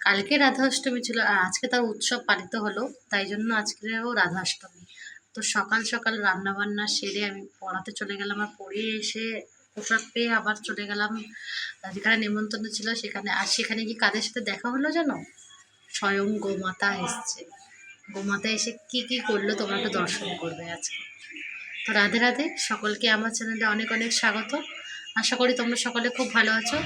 কালকে রাধা অষ্টমী ছিল আর আজকে তার উৎসব পালিত হলো, তাই জন্য আজকেও রাধা অষ্টমী তো সকাল সকাল রান্না বান্না সেরে আমি পড়াতে চলে গেলাম আর পড়িয়ে এসে পোশাক পেয়ে আবার চলে গেলাম। যেখানে নেমন্তন্ন ছিল সেখানে, আর সেখানে কি কাদের সাথে দেখা হলো জানো? স্বয়ং গোমাতা এসছে। গোমাতা এসে কি কি করল তোমরা একটু দর্শন করবে আজকে। তো রাধে রাধে, সকলকে আমার চ্যানেলে অনেক অনেক স্বাগত। আশা করি তোমরা সকলে খুব ভালো আছো।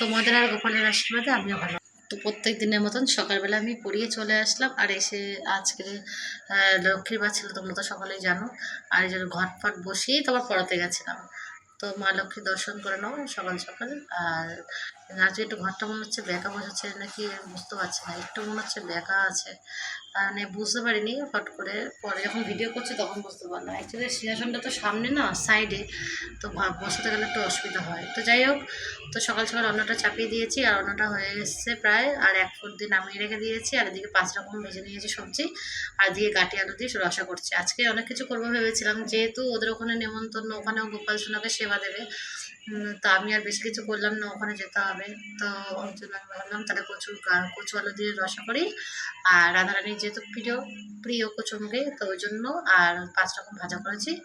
তোমাদের আর গোপালের আশীর্বাদে আমিও ভালো তো প্রত্যেক দিনের মতন সকালবেলা আমি পড়িয়ে চলে আসলাম। আর এসে আজকে লক্ষ্মীর বা ছিল, তোমরা তো সকালেই জানো। আর এই ঘট ফট বসিয়েই তোমার পড়াতে গেছিলাম। তো মা লক্ষ্মী দর্শন করে নাও সকাল সকাল। আর আজকে একটু ঘরটা মনে হচ্ছে বেঁকা বসেছে নাকি বুঝতে পারছি না, একটু মনে হচ্ছে বেঁকা আছে। মানে বুঝতে পারিনি হট করে, পরে যখন ভিডিও করছি তখন বুঝতে পারলাম। অ্যাকচুয়ালি সিংহাসনটা তো সামনে না সাইডে তো বসাতে গেলে একটু অসুবিধা হয়। তো যাই হোক, তো সকাল সকাল অন্নটা চাপিয়ে দিয়েছি আর অন্নটা হয়ে এসছে প্রায়, আর এক ফুট দিয়ে নামিয়ে রেখে দিয়েছি। আর এদিকে পাঁচ রকম ভেজে নিয়েছি সবজি, আর দিয়ে গাটি আলু দিয়ে রসা করছি। আজকে অনেক কিছু করব ভেবেছিলাম, যেহেতু ওদের ওখানে নেমন্তন্ন, ওখানেও গোপাল সোনাকে সেবা দেবে। তো আমি আর বেশি কিছু করলাম না, ওখানে যেতে তো ওই জন্য আমি ভাবলাম তাহলে কচু গা- কচু আলু দিয়ে রসা করি। আর রাধারানীর যেহেতু প্রিয় প্রিয় কচুমুখে তো ওই জন্য আর পাঁচ রকম ভাজা করেছি।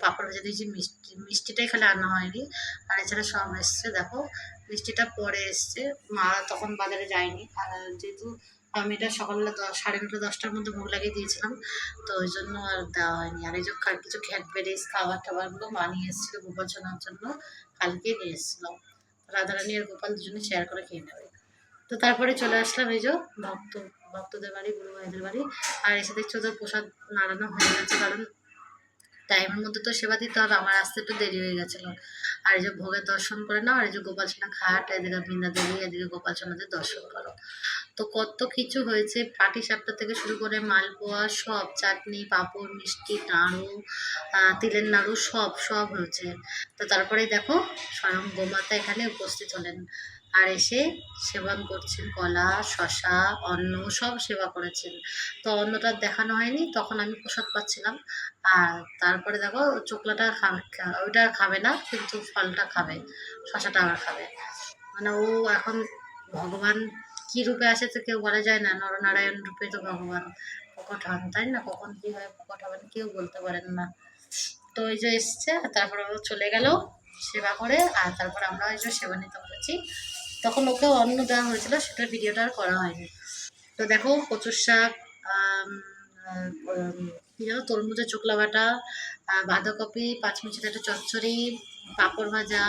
পাঁপড় ভেজে দিয়েছি, মিষ্টি, মিষ্টিটাই খালি আনা হয়নি। আর এছাড়া সব এসছে, দেখো। মিষ্টিটা পরে এসছে। মা তখন বাজারে যায়নি। আর যেহেতু আমি এটা সকালবেলা দশ সাড়ে নটা, দশটার মধ্যে ভোগ লাগিয়ে দিয়েছিলাম, তো ওই জন্য আর দেওয়া হয়নি। আর এই যে কিছু কিছু খ্যাটবেরিজ খাবার টাবারগুলো মা নিয়ে এসেছিল গোপাল জন্য, কালকে নিয়ে এসেছিলাম রাধারানী আর গোপাল দুজনে শেয়ার করে খেয়ে নেবে। তো তারপরে চলে আসলাম এই যে ভক্ত, ভক্তদের বাড়ি গুরু ভাইদের বাড়ি। আর এসে দেখছ ওদের প্রসাদ নাড়ানো হয়ে গেছে, কারণ টাইমের মধ্যে তো সেবা দিতে হবে, আমার আসতে একটু দেরি হয়ে গেছিল। আর এই যে ভোগের দর্শন করে নাও, আর এই যে গোপাল সোনা খাট, এদিকে বৃন্দা দেবী এদিকে গোপাল সোনাদের দর্শন করো। তো কত কিছু হয়েছে পাটি সাপটা থেকে শুরু করে মালপোয়া সব, চাটনি, পাঁপড়, মিষ্টি, নাড়ু তিলের নাড়ু সব সব হয়েছে। তো তারপরেই দেখো স্বয়ং গোমাতা এখানে উপস্থিত হলেন আর এসে সেবন করছেন, কলা শশা অন্ন সব সেবা করেছেন। তো অন্নটা দেখানো হয়নি, তখন আমি প্রসাদ পাচ্ছিলাম। আর তারপরে দেখো চোকলাটা খাবে ওইটা খাবে না, কিন্তু ফলটা খাবে শশাটা আবার খাবে। মানে ও এখন ভগবান কি রূপে আসে তো কেউ বলা যায় না, নরনারায়ণ রূপে তো ভগবান প্রকট হন, তাই না? কখন কি হয় প্রকট হবেন কেউ বলতে পারেন না। তো ওই যে এসছে, তারপর চলে গেল সেবা করে, আর তারপর আমরা ওই যে সেবা নিতে বলেছি তখন ওকে অন্ন দেওয়া হয়েছিল, সেটা ভিডিওটা আর করা হয়নি। তো দেখো, কচুর শাক কি যেন তরমুজের চোকলা বাটা বাঁধাকপি পাঁচমিচির একটা চচ্চড়ি, পাঁপড় ভাজা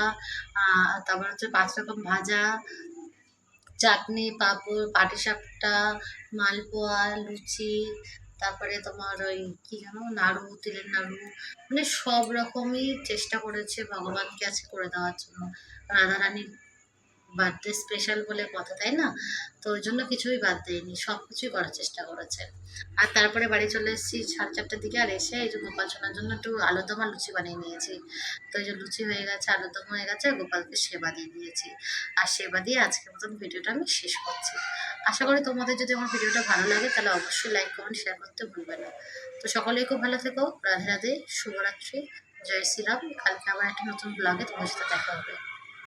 তারপর হচ্ছে পাঁচ রকম ভাজা চাটনি, পাঁপড়, পাটিসাপটা, মালপোয়া, লুচি, তারপরে তোমার ওই কি জানো নাড়ু, তিলের নাড়ু মানে সব রকমই চেষ্টা করেছে ভগবানকে আছে করে দেওয়ার জন্য। রাধারানীর বার্থডে স্পেশাল বলে কথা তাই না? তো ওই জন্য কিছুই বাদ দেয়নি, সব কিছুই করার চেষ্টা করেছে। আর তারপরে বাড়ি চলে এসেছি সাড়ে চারটার দিকে আর এসে এই যে গোপাল সোনার জন্য একটু আলুদম আর লুচি বানিয়ে নিয়েছি। তো এই যে লুচি হয়ে গেছে আলুদম হয়ে গেছে গোপালকে সেবা দিয়ে দিয়েছি। আর সেবা দিয়ে আজকের মতন ভিডিওটা আমি শেষ করছি। আশা করি তোমাদের যদি আমার ভিডিওটা ভালো লাগে, তাহলে অবশ্যই লাইক কমেন্ট শেয়ার করতে ভুলবে না। তো সকলেই খুব ভালো থেকো, রাধে রাধে, শুভরাত্রি, জয় শ্রীরাম। কালকে আবার একটা নতুন ব্লগে তোমার সাথে দেখা হবে।